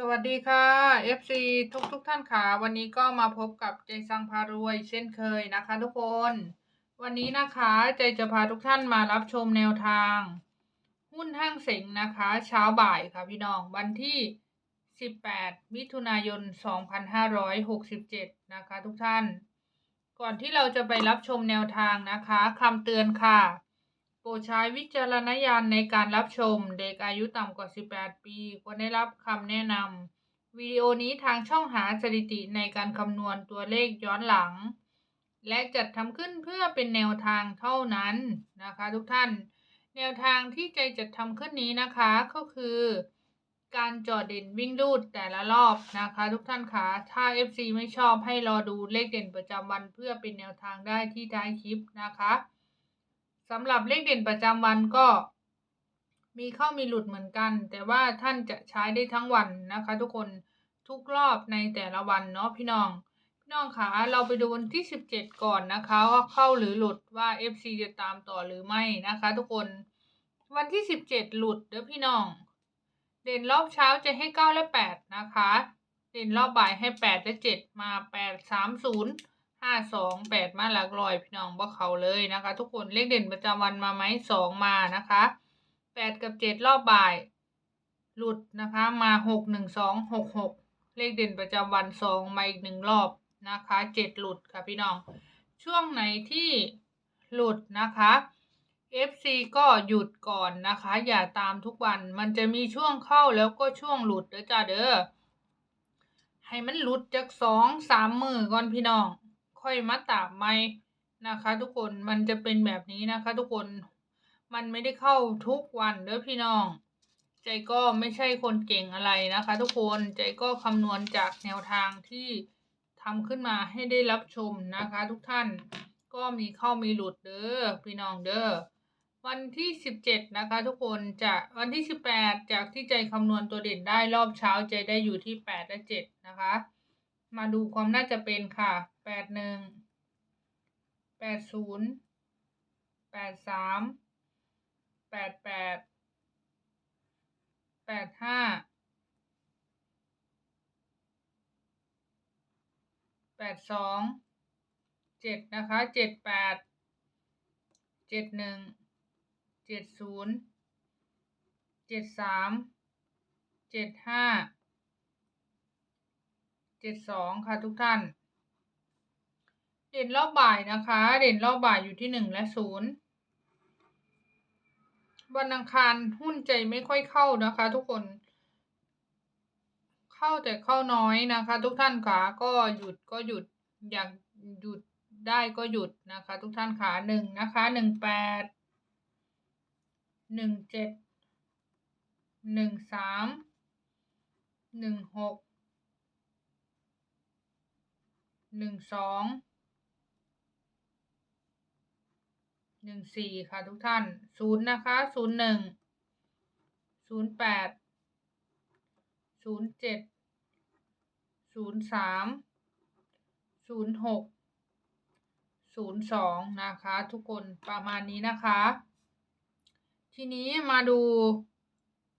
สวัสดีค่ะ FC ทุกทุกๆท่านค่ะ วันนี้ก็มาพบกับใจซังพารวยเช่นเคยนะคะทุกคน วันนี้นะคะใจจะพาทุกท่านมารับชมแนวทาง หุ้นห้างเสงนะคะ เช้าบ่ายค่ะพี่น้องวันที่ 18 มิถุนายน 2567 นะคะทุกท่าน ก่อนที่เราจะไปรับชมแนวทางนะคะคำเตือนค่ะ โปรดใช้วิจารณญาณในการรับชม เด็กอายุต่ำกว่า 18 ปี ควรได้รับคำแนะนำวิดีโอนี้ทางช่องหาสถิติในการคำนวณตัวเลขย้อนหลัง และจัดทำขึ้นเพื่อเป็นแนวทางเท่านั้นนะคะ ทุกท่าน แนวทางที่ใจจัดทำขึ้นนี้นะคะก็คือ การจอดเด่นวิ่งรูดแต่ละรอบนะคะ ทุกท่านคะถ้า FC ไม่ชอบให้รอดูเลขเด่นประจำวัน เพื่อเป็นแนวทางได้ที่ท้ายคลิปนะคะ สำหรับเลขเด่นประจำวันก็ มีเข้ามีหลุดเหมือนกัน แต่ว่าท่านจะใช้ได้ทั้งวันนะคะ ทุกคนทุกรอบในแต่ละวันเนาะพี่น้อง พี่น้องคะเราไปดูวันที่ 17 ก่อนนะคะว่าเข้าหรือหลุดว่า FC จะตามต่อหรือไม่นะคะ ทุกคนวันที่ 17 หลุดเด้อพี่น้อง เด่นรอบเช้าจะให้ 9 และ 8 นะคะ เด่นรอบบ่ายให้ 8 และ 7 มา 8 3 0 5 2 8มาหลักร้อยพี่น้องบ่เขาเลยนะคะ ทุกคนเลขเด่นประจำวันมาไหม2มานะคะ8กับ7รอบบ่าย หลุดนะคะมา6 1 2 6 6เลขเด่นประจำวัน2มาอีกหนึ่งรอบนะคะ7หลุดค่ะพี่น้อง ช่วงไหนที่หลุดนะคะ FC ก็หยุดก่อนนะคะ อย่าตามทุกวันมันจะมีช่วงเข้าแล้วก็ช่วงหลุดเด้อจ้าเด้อให้มันหลุดจากสองสามมือก่อนพี่น้อง ค่อยมาตามใหม่นะคะ ทุกคนมันจะเป็นแบบนี้นะคะ ทุกคนมันไม่ได้เข้าทุกวันเด้อพี่น้อง ใจก็ไม่ใช่คนเก่งอะไรนะคะ ทุกคนใจก็คำนวณจากแนวทางที่ทำขึ้นมาให้ได้รับชมนะคะ ทุกท่านก็มีเข้ามีหลุดเด้อพี่น้องเด้อวันที่ 17 นะคะ ทุกคนจะวันที่ 18 จากที่ใจคำนวณตัวเด่นได้รอบเช้าใจได้อยู่ที่ 8 และ 7 นะคะ มาดูความน่าจะเป็นค่ะ 81 80 83 88 85 82 7นะคะ78 71เจ็ดศูนย์เจ็ดสามเจ็ดห้าเจ็ดสองค่ะทุกท่าน เด่นรอบบ่ายนะคะ เด่นรอบบ่ายอยู่ที่หนึ่งและศูนย์วันอังคารหุ้นใจไม่ค่อยเข้านะคะ ทุกคน เข้าแต่เข้าน้อยนะคะ ทุกท่านขาก็หยุดก็หยุดอยากหยุดได้ก็หยุดนะคะ ทุกท่านขาหนึ่งนะคะหนึ่งแปดหนึ่งเจ็ดหนึ่งสามหนึ่งหกหนึ่งสอง หนึ่งสี่ค่ะทุกท่านศูนย์นะคะศูนย์หนึ่งศูนย์แปดศูนย์เจ็ดศูนย์สามศูนย์หกศูนย์สองนะคะ ทุกคนประมาณนี้นะคะ ทีนี้มาดู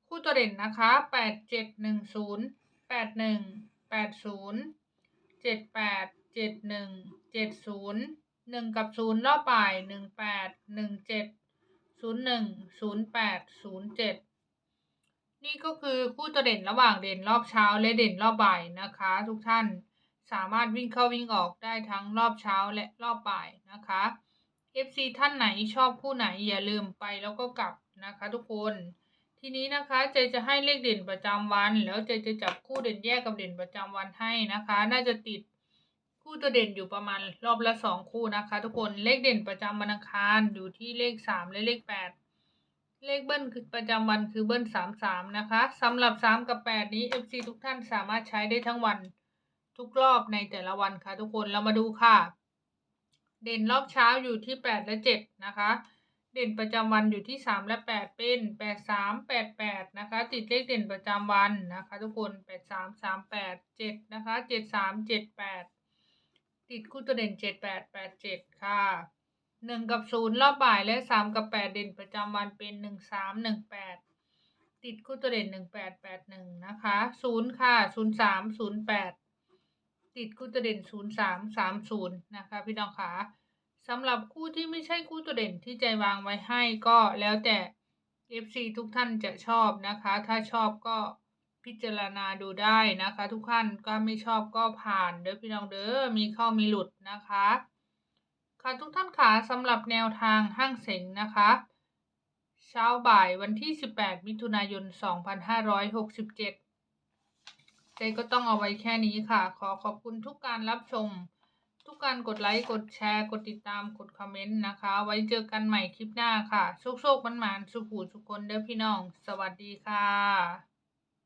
คู่ตัวเด่นนะคะแปดเจ็ดหนึ่งศูนย์แปดหนึ่งแปดศูนย์เจ็ดแปดเจ็ดหนึ่งเจ็ดศูนย์ หนึ่งกับศูนย์รอบบ่ายหนึ่งแปดหนึ่งเจ็ดศูนย์หนึ่งศูนย์แปดศูนย์เจ็ดนี่ก็คือคู่ตัวเด่นระหว่างเด่นรอบเช้าและเด่นรอบบ่ายนะคะ ทุกท่านสามารถวิ่งเข้าวิ่งออกได้ทั้งรอบเช้าและรอบบ่ายนะคะ FC ท่านไหนชอบคู่ไหนอย่าลืมไปแล้วก็กลับนะคะ ทุกคนทีนี้นะคะเจจะให้เลขเด่นประจำวัน แล้วเจจะจับคู่เด่นแยกกับเด่นประจำวันให้นะคะ น่าจะติด คู่ตัวเด่นอยู่ประมาณรอบละสองคู่นะคะ ทุกคนเลขเด่นประจำวันอังคารอยู่ที่เลขสามและเลขแปดเลขเบิ้ลคือประจำวันคือเบิ้ลสามสามนะคะสำหรับสามกับแปดนี้ FC ทุกท่านสามารถใช้ได้ทั้งวันทุกรอบในแต่ละวันค่ะ ทุกคนเรามาดูค่ะ เด่นรอบเช้าอยู่ที่แปดและเจ็ดนะคะ เด่นประจำวันอยู่ที่สามและแปดเป็นแปดสามแปดแปดนะคะ ติดเลขเด่นประจำวันนะคะ ทุกคนแปดสามสามแปดเจ็ดนะคะเจ็ดสามเจ็ดแปด ติดคู่ตัวเด่นเจ็ดแปดแปดเจ็ดค่ะหนึ่งกับศูนย์รอบบ่ายและสามกับแปดเด่นประจำวันเป็นหนึ่งสามหนึ่งแปดติดคู่ตัวเด่นหนึ่งแปดแปดหนึ่งนะคะศูนย์ค่ะศูนย์สามศูนย์แปดติดคู่ตัวเด่นศูนย์สามสามศูนย์นะคะพี่น้องคะสำหรับคู่ที่ไม่ใช่คู่ตัวเด่นที่ใจวางไว้ให้ก็แล้วแต่ FC ทุกท่านจะชอบนะคะ ถ้าชอบก็ พิจารณาดูได้นะคะ ทุกท่านก็ไม่ชอบก็ผ่านเด้อพี่น้องเด้อมีเข้ามีหลุดนะคะ ค่ะทุกท่านคะสำหรับแนวทางห้างเสงนะคะเช้าบ่ายวันที่ 18 มิถุนายน 2567เจก็ต้องเอาไว้แค่นี้ค่ะ ขอขอบคุณทุกการรับชม ทุกการกดไลค์ กดแชร์ กดติดตาม กดคอมเมนต์นะคะ ไว้เจอกันใหม่คลิปหน้าค่ะ โชคโชคมันหมานๆสุขูสุขคนเด้อพี่น้อง สวัสดีค่ะ